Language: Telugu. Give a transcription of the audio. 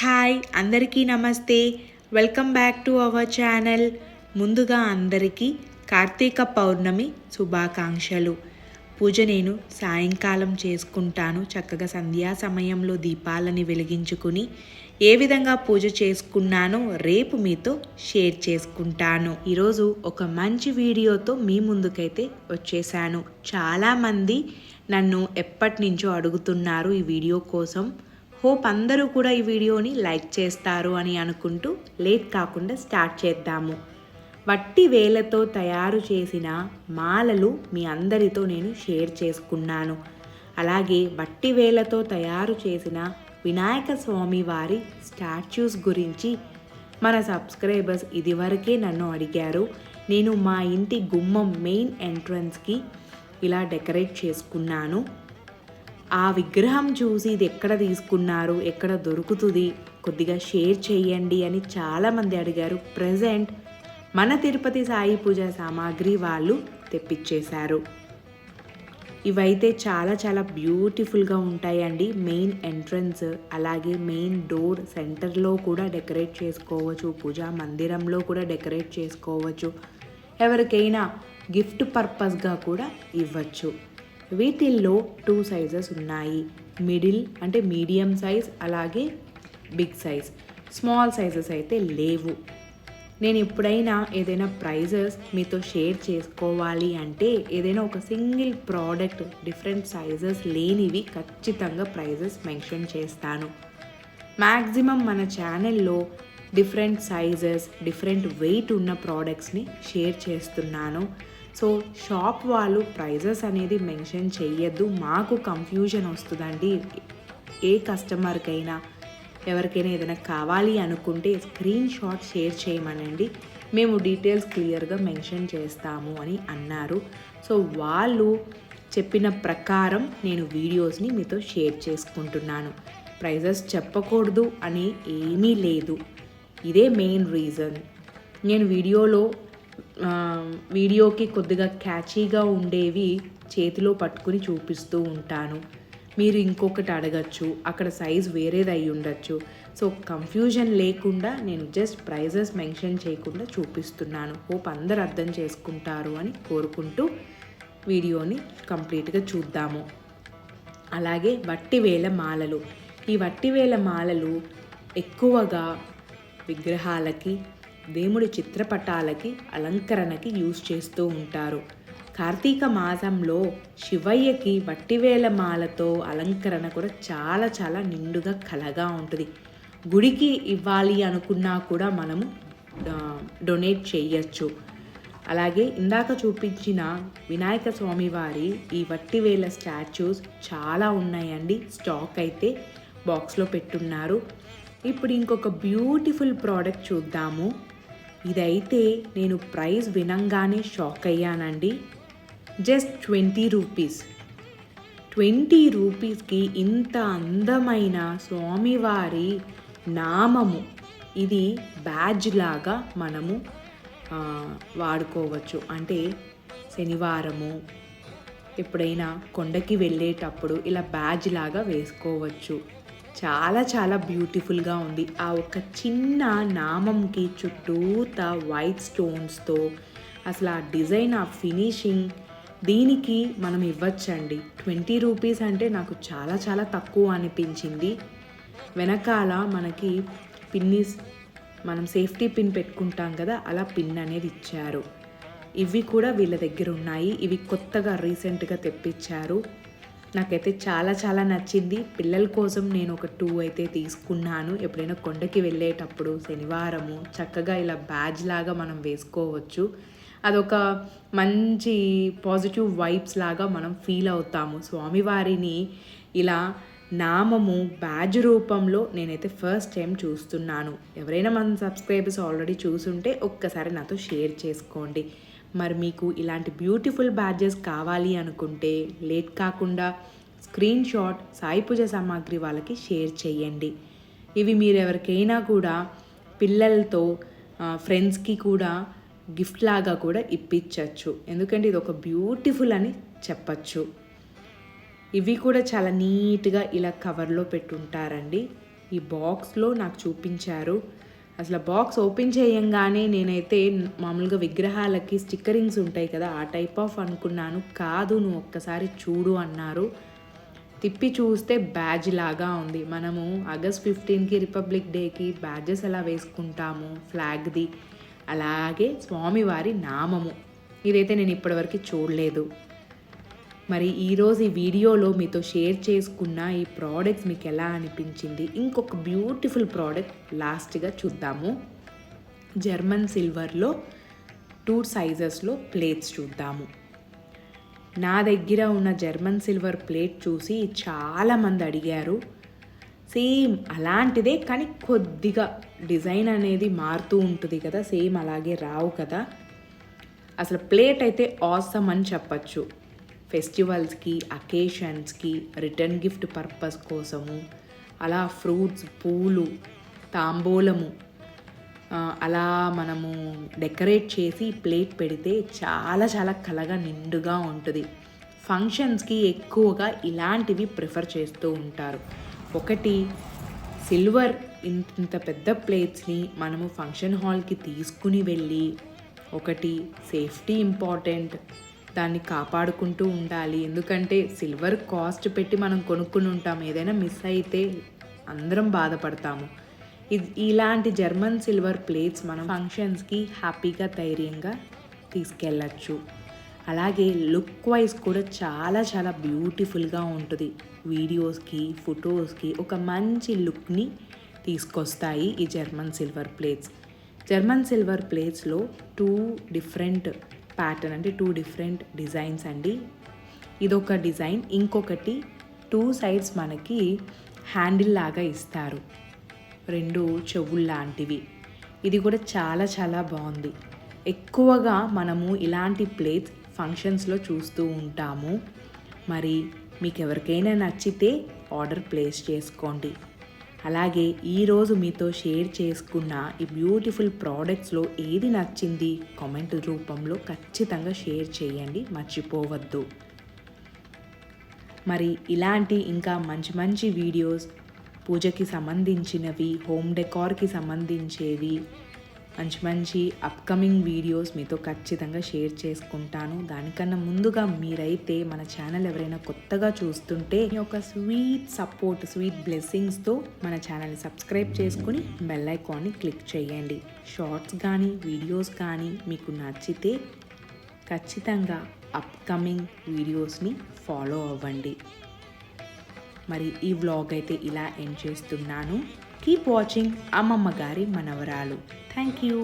హాయ్ అందరికీ నమస్తే. Welcome back to our channel. ముందుగా అందరికీ కార్తీక పౌర్ణమి శుభాకాంక్షలు. పూజ నేను సాయంకాలం చేసుకుంటాను. చక్కగా సంధ్యా సమయంలో దీపాలని వెలిగించుకుని ఏ విధంగా పూజ చేసుకున్నానో రేపు మీతో షేర్ చేసుకుంటాను. ఈరోజు ఒక మంచి వీడియోతో మీ ముందుకైతే వచ్చేసాను. చాలామంది నన్ను ఎప్పటి నుంచో అడుగుతున్నారు ఈ వీడియో కోసం. హోప్ అందరూ కూడా ఈ వీడియోని లైక్ చేస్తారు అని అనుకుంటూ లేట్ కాకుండా స్టార్ట్ చేద్దాము. వట్టి వేలతో తయారు చేసిన మాలలు మీ అందరితో నేను షేర్ చేసుకున్నాను. అలాగే వట్టి వేలతో తయారు చేసిన వినాయక స్వామి వారి స్టాచ్యూస్ గురించి మన సబ్స్క్రైబర్స్ ఇదివరకే నన్ను అడిగారు. నేను మా ఇంటి గుమ్మం మెయిన్ ఎంట్రన్స్కి ఇలా డెకరేట్ చేసుకున్నాను. ఆ విగ్రహం చూసి ఇది ఎక్కడ తీసుకున్నారు ఎక్కడ దొరుకుతుంది కొద్దిగా షేర్ చేయండి అని చాలామంది అడిగారు. ప్రజెంట్ మన తిరుపతి సాయి పూజ సామాగ్రి వాళ్ళు తెప్పించేశారు. ఇవైతే చాలా చాలా బ్యూటిఫుల్గా ఉంటాయండి. మెయిన్ ఎంట్రన్స్ అలాగే మెయిన్ డోర్ సెంటర్లో కూడా డెకరేట్ చేసుకోవచ్చు పూజా మందిరంలో కూడా డెకరేట్ చేసుకోవచ్చు. ఎవరికైనా గిఫ్ట్ పర్పస్గా కూడా ఇవ్వచ్చు. వీటిల్లో టూ సైజెస్ ఉన్నాయి. మిడిల్ అంటే మీడియం సైజ్ అలాగే బిగ్ సైజ్. స్మాల్ సైజెస్ అయితే లేవు. నేను ఎప్పుడైనా ఏదైనా ప్రైజెస్ మీతో షేర్ చేసుకోవాలి అంటే ఏదైనా ఒక సింగిల్ ప్రోడక్ట్ డిఫరెంట్ సైజెస్ లేనివి ఖచ్చితంగా ప్రైజెస్ మెన్షన్ చేస్తాను. మ్యాక్సిమం మన ఛానల్లో డిఫరెంట్ సైజెస్ డిఫరెంట్ వెయిట్ ఉన్న ప్రోడక్ట్స్ని షేర్ చేస్తున్నాను. సో షాప్ వాళ్ళు ప్రైజెస్ అనేది మెన్షన్ చేయొద్దు మాకు కన్ఫ్యూజన్ వస్తుందండి. ఏ కస్టమర్కైనా ఎవరికైనా ఏదైనా కావాలి అనుకుంటే స్క్రీన్ షాట్ షేర్ చేయమనండి. మేము డీటెయిల్స్ క్లియర్గా మెన్షన్ చేస్తాము అని అన్నారు. సో వాళ్ళు చెప్పిన ప్రకారం నేను వీడియోస్ని మీతో షేర్ చేసుకుంటున్నాను. ప్రైజెస్ చెప్పకూడదు అని ఏమీ లేదు. ఇదే మెయిన్ రీజన్. నేను వీడియోలో వీడియోకి కొద్దిగా క్యాచీగా ఉండేవి చేతిలో పట్టుకుని చూపిస్తూ ఉంటాను. మీరు ఇంకొకటి అడగచ్చు అక్కడ సైజ్ వేరేది అయి ఉండొచ్చు. సో కన్ఫ్యూజన్ లేకుండా నేను జస్ట్ ప్రైజెస్ మెన్షన్ చేయకుండా చూపిస్తున్నాను. హోప్ అందరు అర్థం చేసుకుంటారు అని కోరుకుంటూ వీడియోని కంప్లీట్గా చూద్దాము. అలాగే వట్టివేల మాలలు. ఈ వట్టివేల మాలలు ఎక్కువగా విగ్రహాలకి దేవుడి చిత్రపటాలకి అలంకరణకి యూజ్ చేస్తూ ఉంటారు. కార్తీక మాసంలో శివయ్యకి వట్టివేల మాలతో అలంకరణ కూడా చాలా చాలా నిండుగా కలగా ఉంటుంది. గుడికి ఇవ్వాలి అనుకున్నా కూడా మనము డొనేట్ చేయొచ్చు. అలాగే ఇందాక చూపించిన వినాయక స్వామి వారి ఈ వట్టివేల స్టాచ్యూస్ చాలా ఉన్నాయండి. స్టాక్ అయితే బాక్స్లో పెట్టున్నారు. ఇప్పుడు ఇంకొక బ్యూటిఫుల్ ప్రోడక్ట్ చూద్దాము. ఇదైతే నేను ప్రైస్ వినంగానే షాక్ అయ్యానండి. Just twenty rupees. ట్వంటీ రూపీస్కి ఇంత అందమైన స్వామివారి నామము ఇది బ్యాజ్ లాగా మనము వాడుకోవచ్చు. అంటే శనివారము ఎప్పుడైనా కొండకి వెళ్ళేటప్పుడు ఇలా బ్యాజ్ లాగా వేసుకోవచ్చు. చాలా చాలా బ్యూటిఫుల్గా ఉంది. ఆ ఒక చిన్న నామంకి చుట్టూత వైట్ స్టోన్స్తో అసలు ఆ డిజైన్ ఆ ఫినిషింగ్ దీనికి మనం ఇవ్వచ్చండి. ట్వంటీ రూపీస్ అంటే నాకు చాలా చాలా తక్కువ అనిపించింది. వెనకాల మనకి పిన్నిస్ మనం సేఫ్టీ పిన్ పెట్టుకుంటాం కదా అలా పిన్ అనేది ఇచ్చారు. ఇవి కూడా వీళ్ళ దగ్గర ఉన్నాయి. ఇవి కొత్తగా రీసెంట్గా తెప్పించారు. నాకైతే చాలా చాలా నచ్చింది. పిల్లల కోసం నేను ఒక టూ అయితే తీసుకున్నాను. ఎప్పుడైనా కొండకి వెళ్ళేటప్పుడు శనివారము చక్కగా ఇలా బ్యాజ్ లాగా మనం వేసుకోవచ్చు. అదొక మంచి పాజిటివ్ వైబ్స్ లాగా మనం ఫీల్ అవుతాము. స్వామివారిని ఇలా నామము బ్యాజ్ రూపంలో నేనైతే ఫస్ట్ టైం చూస్తున్నాను. ఎవరైనా మన సబ్స్క్రైబర్స్ ఆల్రెడీ చూసుంటే ఒక్కసారి నాతో షేర్ చేసుకోండి. మరి మీకు ఇలాంటి బ్యూటిఫుల్ బ్యాడ్జెస్ కావాలి అనుకుంటే లేట్ కాకుండా స్క్రీన్ షాట్ సాయి పూజ సామాగ్రి వాళ్ళకి షేర్ చేయండి. ఇవి మీరు ఎవరికైనా కూడా పిల్లలతో ఫ్రెండ్స్కి కూడా గిఫ్ట్ లాగా కూడా ఇప్పించవచ్చు ఎందుకంటే ఇది ఒక బ్యూటిఫుల్ అని చెప్పచ్చు. ఇవి కూడా చాలా నీట్గా ఇలా కవర్లో పెట్టుంటారండి. ఈ బాక్స్లో నాకు చూపించారు. అసలు బాక్స్ ఓపెన్ చేయంగానే నేనైతే మామూలుగా విగ్రహాలకి స్టిక్కరింగ్స్ ఉంటాయి కదా ఆ టైప్ ఆఫ్ అనుకున్నాను. కాదు నువ్వు ఒక్కసారి చూడు అన్నారు. తిప్పి చూస్తే బ్యాజ్ లాగా ఉంది. మనము ఆగస్ట్ ఫిఫ్టీన్కి రిపబ్లిక్ డేకి బ్యాడ్జెస్ ఎలా వేసుకుంటాము ఫ్లాగ్ది. అలాగే స్వామివారి నామము. ఇదైతే నేను ఇప్పటివరకు చూడలేదు. మరి ఈరోజు ఈ వీడియోలో మీతో షేర్ చేసుకున్న ఈ ప్రోడక్ట్స్ మీకు ఎలా అనిపించింది? ఇంకొక బ్యూటిఫుల్ ప్రోడక్ట్ లాస్ట్గా చూద్దాము. జర్మన్ సిల్వర్లో టూ సైజెస్లో ప్లేట్స్ చూద్దాము. నా దగ్గర ఉన్న జర్మన్ సిల్వర్ ప్లేట్ చూసి చాలామంది అడిగారు. సేమ్ అలాంటిదే కానీ కొద్దిగా డిజైన్ అనేది మారుతూ ఉంటుంది కదా సేమ్ అలాగే రావు కదా. అసలు ప్లేట్ అయితే ఆసమ్ అని చెప్పచ్చు. ఫెస్టివల్స్కి అకేషన్స్కి రిటర్న్ గిఫ్ట్ పర్పస్ కోసము అలా ఫ్రూట్స్ పూలు తాంబూలము అలా మనము డెకరేట్ చేసి ప్లేట్ పెడితే చాలా చాలా కలగా నిండుగా ఉంటుంది. ఫంక్షన్స్కి ఎక్కువగా ఇలాంటివి ప్రిఫర్ చేస్తూ ఉంటారు. ఒకటి సిల్వర్ ఇంత ఇంత పెద్ద ప్లేట్స్ని మనము ఫంక్షన్ హాల్కి తీసుకుని వెళ్ళి ఒకటి సేఫ్టీ ఇంపార్టెంట్ దాన్ని కాపాడుకుంటూ ఉండాలి. ఎందుకంటే సిల్వర్ కాస్ట్ పెట్టి మనం కొనుక్కుని ఉంటాం. ఏదైనా మిస్ అయితే అందరం బాధపడతాము. ఇది ఇలాంటి జర్మన్ సిల్వర్ ప్లేట్స్ మనం ఫంక్షన్స్కి హ్యాపీగా ధైర్యంగా తీసుకెళ్ళచ్చు. అలాగే లుక్ వైజ్ కూడా చాలా చాలా బ్యూటిఫుల్గా ఉంటుంది. వీడియోస్కి ఫొటోస్కి ఒక మంచి లుక్ని తీసుకొస్తాయి ఈ German silver plates. German silver ప్లేట్స్లో two different pattern అంటే టూ డిఫరెంట్ డిజైన్స్ అండి. ఇదొక డిజైన్ ఇంకొకటి టూ సైడ్స్ మనకి హ్యాండిల్ లాగా ఇస్తారు. రెండు చెవులు లాంటివి. ఇది కూడా చాలా చాలా బాగుంది. ఎక్కువగా మనము ఇలాంటి ప్లేట్స్ ఫంక్షన్స్లో చూస్తూ ఉంటాము. మరి మీకు ఎవరికైనా నచ్చితే ఆర్డర్ ప్లేస్ చేసుకోండి. అలాగే ఈరోజు మీతో షేర్ చేసుకున్న ఈ బ్యూటిఫుల్ ప్రోడక్ట్స్లో ఏది నచ్చింది కామెంట్ రూపంలో ఖచ్చితంగా షేర్ చేయండి మర్చిపోవద్దు. మరి ఇలాంటి ఇంకా మంచి మంచి వీడియోస్ పూజకి సంబంధించినవి హోమ్ డెకార్కి సంబంధించేవి మంచి మంచి అప్కమింగ్ వీడియోస్ మీతో ఖచ్చితంగా షేర్ చేసుకుంటాను. దానికన్నా ముందుగా మీరైతే మన ఛానల్ ఎవరైనా కొత్తగా చూస్తుంటే మీ యొక్క స్వీట్ సపోర్ట్ స్వీట్ బ్లెస్సింగ్స్తో మన ఛానల్ని సబ్స్క్రైబ్ చేసుకుని బెల్ ఐకాన్ని క్లిక్ చేయండి. షార్ట్స్ కానీ వీడియోస్ కానీ మీకు నచ్చితే ఖచ్చితంగా అప్కమింగ్ వీడియోస్ని ఫాలో అవ్వండి. మరి ఈ వ్లాగ్ అయితే ఇలా ఎండ్ చేస్తున్నాను. కీప్ వాచింగ్ అమ్మమ్మ గారి మనవరాలు థ్యాంక్ యూ